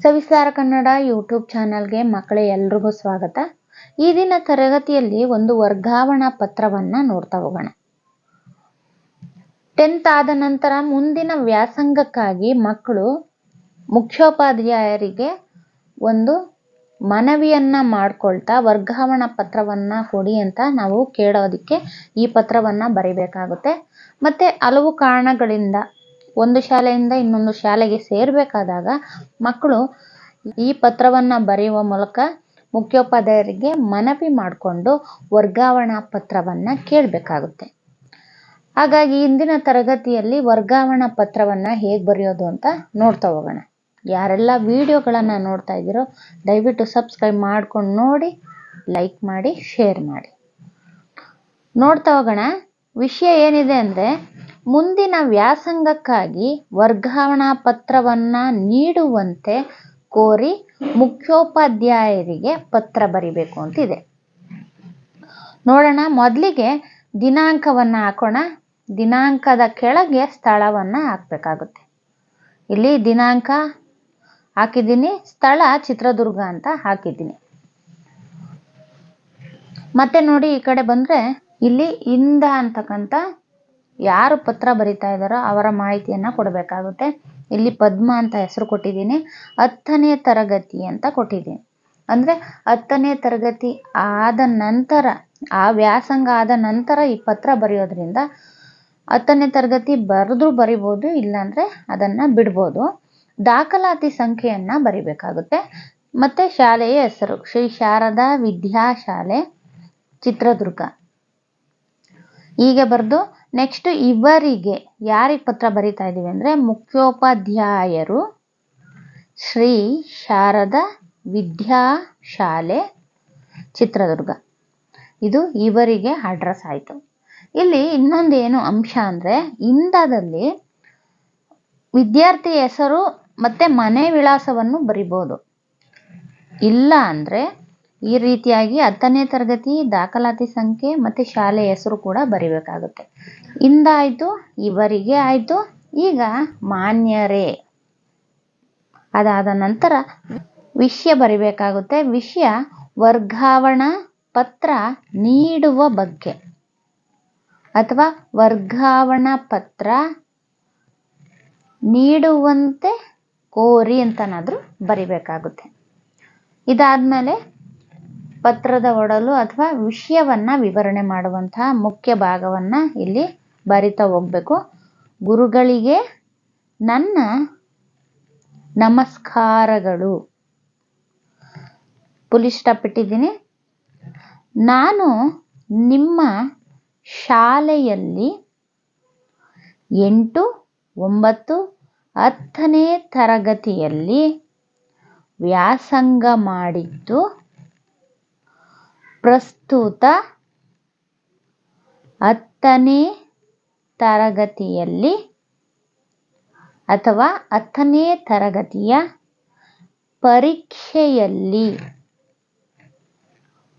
ಸವಿಸ್ತಾರ Kannada YouTube ಚಾನಲ್ಗೆ ಮಕ್ಕಳೇ ಎಲ್ರಿಗೂ ಸ್ವಾಗತ. ಈ ದಿನ ತರಗತಿಯಲ್ಲಿ ಒಂದು ವರ್ಗಾವಣಾ ಪತ್ರವನ್ನು ನೋಡ್ತಾ ಹೋಗೋಣ. ಟೆಂತ್ ಆದ ನಂತರ ಮುಂದಿನ ವ್ಯಾಸಂಗಕ್ಕಾಗಿ ಮಕ್ಕಳು ಮುಖ್ಯೋಪಾಧ್ಯಾಯರಿಗೆ ಒಂದು ಮನವಿಯನ್ನ ಮಾಡ್ಕೊಳ್ತಾ ವರ್ಗಾವಣಾ ಪತ್ರವನ್ನ ಕೊಡಿ ಅಂತ ನಾವು ಕೇಳೋದಕ್ಕೆ ಈ ಪತ್ರವನ್ನ ಬರಿಬೇಕಾಗುತ್ತೆ. ಮತ್ತೆ ಹಲವು ಕಾರಣಗಳಿಂದ ಒಂದು ಶಾಲೆಯಿಂದ ಇನ್ನೊಂದು ಶಾಲೆಗೆ ಸೇರಬೇಕಾದಾಗ ಮಕ್ಕಳು ಈ ಪತ್ರವನ್ನು ಬರೆಯುವ ಮೂಲಕ ಮುಖ್ಯೋಪಾಧ್ಯಾಯರಿಗೆ ಮನವಿ ಮಾಡಿಕೊಂಡು ವರ್ಗಾವಣಾ ಪತ್ರವನ್ನು ಕೇಳಬೇಕಾಗುತ್ತೆ. ಹಾಗಾಗಿ ಇಂದಿನ ತರಗತಿಯಲ್ಲಿ ವರ್ಗಾವಣಾ ಪತ್ರವನ್ನು ಹೇಗೆ ಬರೆಯೋದು ಅಂತ ನೋಡ್ತಾ ಹೋಗೋಣ. ಯಾರೆಲ್ಲ ವಿಡಿಯೋಗಳನ್ನು ನೋಡ್ತಾ ಇದ್ದೀರೋ ದಯವಿಟ್ಟು ಸಬ್ಸ್ಕ್ರೈಬ್ ಮಾಡ್ಕೊಂಡು ನೋಡಿ, ಲೈಕ್ ಮಾಡಿ, ಶೇರ್ ಮಾಡಿ. ನೋಡ್ತಾ ಹೋಗೋಣ. ವಿಷಯ ಏನಿದೆ ಅಂದರೆ ಮುಂದಿನ ವ್ಯಾಸಂಗಕ್ಕಾಗಿ ವರ್ಗಾವಣಾ ಪತ್ರವನ್ನ ನೀಡುವಂತೆ ಕೋರಿ ಮುಖ್ಯೋಪಾಧ್ಯಾಯರಿಗೆ ಪತ್ರ ಬರಿಬೇಕು ಅಂತಿದೆ. ನೋಡೋಣ, ಮೊದಲಿಗೆ ದಿನಾಂಕವನ್ನು ಹಾಕೋಣ. ದಿನಾಂಕದ ಕೆಳಗೆ ಸ್ಥಳವನ್ನು ಹಾಕಬೇಕಾಗುತ್ತೆ. ಇಲ್ಲಿ ದಿನಾಂಕ ಹಾಕಿದ್ದೀನಿ, ಸ್ಥಳ ಚಿತ್ರದುರ್ಗ ಅಂತ ಹಾಕಿದ್ದೀನಿ. ಮತ್ತೆ ನೋಡಿ, ಈ ಕಡೆ ಬಂದರೆ ಇಲ್ಲಿ ಇಂದ ಅಂತಕ್ಕಂಥ ಯಾರು ಪತ್ರ ಬರಿತಾ ಇದ್ದಾರೋ ಅವರ ಮಾಹಿತಿಯನ್ನು ಕೊಡಬೇಕಾಗುತ್ತೆ. ಇಲ್ಲಿ ಪದ್ಮ ಅಂತ ಹೆಸರು ಕೊಟ್ಟಿದ್ದೀನಿ. ಹತ್ತನೇ ತರಗತಿ ಅಂತ ಕೊಟ್ಟಿದ್ದೀನಿ. ಅಂದರೆ ಹತ್ತನೇ ತರಗತಿ ಆದ ನಂತರ, ಆ ವ್ಯಾಸಂಗ ಆದ ನಂತರ ಈ ಪತ್ರ ಬರೆಯೋದ್ರಿಂದ ಹತ್ತನೇ ತರಗತಿ ಬರೆದ್ರೂ ಬರಿಬೋದು, ಇಲ್ಲಾಂದರೆ ಅದನ್ನು ಬಿಡ್ಬೋದು. ದಾಖಲಾತಿ ಸಂಖ್ಯೆಯನ್ನು ಬರಿಬೇಕಾಗುತ್ತೆ. ಮತ್ತು ಶಾಲೆಯ ಹೆಸರು, ಶ್ರೀ ಶಾರದಾ ವಿದ್ಯಾಶಾಲೆ, ಚಿತ್ರದುರ್ಗ. ಹೀಗೆ ಬರೆದು ನೆಕ್ಸ್ಟ್ ಇವರಿಗೆ ಯಾರಿಗೆ ಪತ್ರ ಬರಿತಾ ಇದ್ದೀವಿ ಅಂದರೆ ಮುಖ್ಯೋಪಾಧ್ಯಾಯರು ಶ್ರೀ ಶಾರದಾ ವಿದ್ಯಾಶಾಲೆ ಚಿತ್ರದುರ್ಗ. ಇದು ಇವರಿಗೆ ಅಡ್ರೆಸ್ ಆಯಿತು. ಇಲ್ಲಿ ಇನ್ನೊಂದು ಏನು ಅಂಶ ಅಂದರೆ ಇಂದದಲ್ಲಿ ವಿದ್ಯಾರ್ಥಿ ಹೆಸರು ಮತ್ತು ಮನೆ ವಿಳಾಸವನ್ನು ಬರಿಬೋದು. ಇಲ್ಲ ಅಂದರೆ ಈ ರೀತಿಯಾಗಿ ಹತ್ತನೇ ತರಗತಿ, ದಾಖಲಾತಿ ಸಂಖ್ಯೆ ಮತ್ತು ಶಾಲೆ ಹೆಸರು ಕೂಡ ಬರಿಬೇಕಾಗುತ್ತೆ. ಇಂದ ಆಯಿತು ಇವರಿಗೆ ಆಯಿತು. ಈಗ ಮಾನ್ಯರೇ. ಅದಾದ ನಂತರ ವಿಷಯ ಬರಿಬೇಕಾಗುತ್ತೆ. ವಿಷಯ ವರ್ಗಾವಣಾ ಪತ್ರ ನೀಡುವ ಬಗ್ಗೆ. ಅಥವಾ ವರ್ಗಾವಣಾ ಪತ್ರ ನೀಡುವಂತೆ ಕೋರಿ ಅಂತನಾದರೂ ಬರಿಬೇಕಾಗುತ್ತೆ. ಇದಾದಮೇಲೆ ಪತ್ರದ ಒಡಲು ಅಥವಾ ವಿಷಯವನ್ನು ವಿವರಣೆ ಮಾಡುವಂತಹ ಮುಖ್ಯ ಭಾಗವನ್ನು ಇಲ್ಲಿ ಬರಿತಾ ಹೋಗಬೇಕು. ಗುರುಗಳಿಗೆ ನನ್ನ ನಮಸ್ಕಾರಗಳು. ಫುಲ್ ಇಷ್ಟಪಟ್ಟಿದ್ದೀನಿ. ನಾನು ನಿಮ್ಮ ಶಾಲೆಯಲ್ಲಿ ಎಂಟು, ಒಂಬತ್ತು, ಹತ್ತನೇ ತರಗತಿಯಲ್ಲಿ ವ್ಯಾಸಂಗ ಮಾಡಿದ್ದು. ಪ್ರಸ್ತುತ ಹತ್ತನೇ ತರಗತಿಯಲ್ಲಿ ಅಥವಾ ಹತ್ತನೇ ತರಗತಿಯ ಪರೀಕ್ಷೆಯಲ್ಲಿ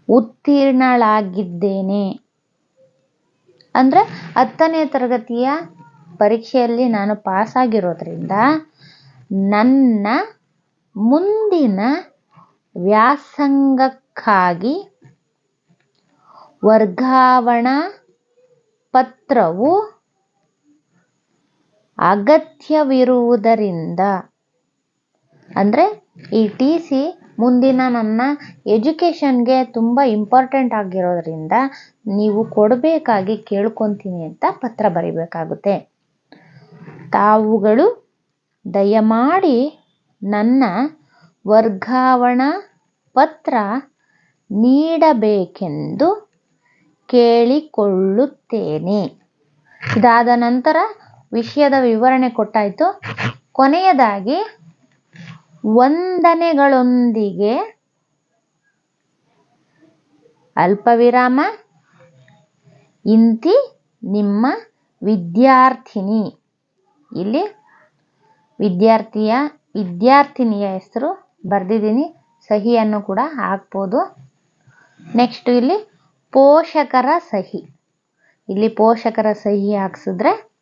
ಉತ್ತೀರ್ಣಳಾಗಿದ್ದೇನೆ. ಅಂದರೆ ಹತ್ತನೇ ತರಗತಿಯ ಪರೀಕ್ಷೆಯಲ್ಲಿ ನಾನು ಪಾಸಾಗಿರೋದ್ರಿಂದ ನನ್ನ ಮುಂದಿನ ವ್ಯಾಸಂಗಕ್ಕಾಗಿ ವರ್ಗಾವಣಾ ಪತ್ರವು ಅಗತ್ಯವಿರುವುದರಿಂದ. ಅಂದರೆ ಈ ಟಿ ಸಿ ಮುಂದಿನ ನನ್ನ ಎಜುಕೇಷನ್ಗೆ ತುಂಬ ಇಂಪಾರ್ಟೆಂಟ್ ಆಗಿರೋದ್ರಿಂದ ನೀವು ಕೊಡಬೇಕಾಗಿ ಕೇಳ್ಕೊತೀನಿ ಅಂತ ಪತ್ರ ಬರಿಬೇಕಾಗುತ್ತೆ. ತಾವುಗಳು ದಯಮಾಡಿ ನನ್ನ ವರ್ಗಾವಣಾ ಪತ್ರ ನೀಡಬೇಕೆಂದು ಕೇಳಿಕೊಳ್ಳುತ್ತೇನೆ. ಇದಾದ ನಂತರ ವಿಷಯದ ವಿವರಣೆ ಕೊಟ್ಟಾಯಿತು. ಕೊನೆಯದಾಗಿ ವಂದನೆಗಳೊಂದಿಗೆ ಅಲ್ಪವಿರಾಮ, ಇಂತಿ ನಿಮ್ಮ ವಿದ್ಯಾರ್ಥಿನಿ. ಇಲ್ಲಿ ವಿದ್ಯಾರ್ಥಿಯ, ವಿದ್ಯಾರ್ಥಿನಿಯ ಹೆಸರು ಬರೆದಿದ್ದೀನಿ. ಸಹಿಯನ್ನು ಕೂಡ ಹಾಕ್ಬೋದು. ನೆಕ್ಸ್ಟ್ ಇಲ್ಲಿ ಪೋಷಕರ ಸಹಿ. ಇಲ್ಲಿ ಪೋಷಕರ ಸಹಿ ಹಾಕ್ಸಿದ್ರೆ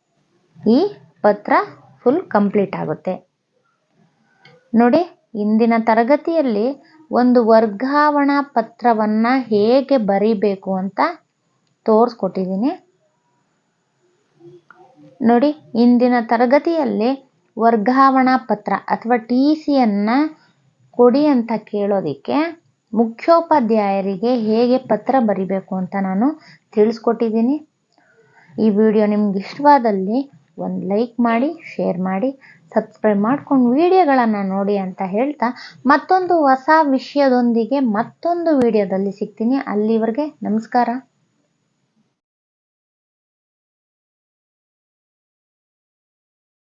ಈ ಪತ್ರ ಫುಲ್ ಕಂಪ್ಲೀಟ್ ಆಗುತ್ತೆ. ನೋಡಿ, ಇಂದಿನ ತರಗತಿಯಲ್ಲಿ ಒಂದು ವರ್ಗಾವಣಾ ಪತ್ರವನ್ನು ಹೇಗೆ ಬರಿಬೇಕು ಅಂತ ತೋರಿಸ್ಕೊಟ್ಟಿದ್ದೀನಿ. ನೋಡಿ, ಇಂದಿನ ತರಗತಿಯಲ್ಲಿ ವರ್ಗಾವಣಾ ಪತ್ರ ಅಥವಾ ಟಿ ಸಿಯನ್ನು ಕೊಡಿ ಅಂತ ಕೇಳೋದಕ್ಕೆ ಮುಖ್ಯೋಪಾಧ್ಯಾಯರಿಗೆ ಹೇಗೆ ಪತ್ರ ಬರಿಬೇಕು ಅಂತ ನಾನು ತಿಳಿಸ್ಕೊಟ್ಟಿದ್ದೀನಿ. ಈ ವಿಡಿಯೋ ನಿಮ್ಗೆ ಇಷ್ಟವಾದಲ್ಲಿ ಒಂದು ಲೈಕ್ ಮಾಡಿ ಶೇರ್ ಮಾಡಿ ಸಬ್ಸ್ಕ್ರೈಬ್ ಮಾಡ್ಕೊಂಡು ವಿಡಿಯೋಗಳನ್ನು ನೋಡಿ ಅಂತ ಹೇಳ್ತಾ ಮತ್ತೊಂದು ಹೊಸ ವಿಷಯದೊಂದಿಗೆ ಮತ್ತೊಂದು ವಿಡಿಯೋದಲ್ಲಿ ಸಿಗ್ತೀನಿ. ಅಲ್ಲಿವರೆಗೆ ನಮಸ್ಕಾರ.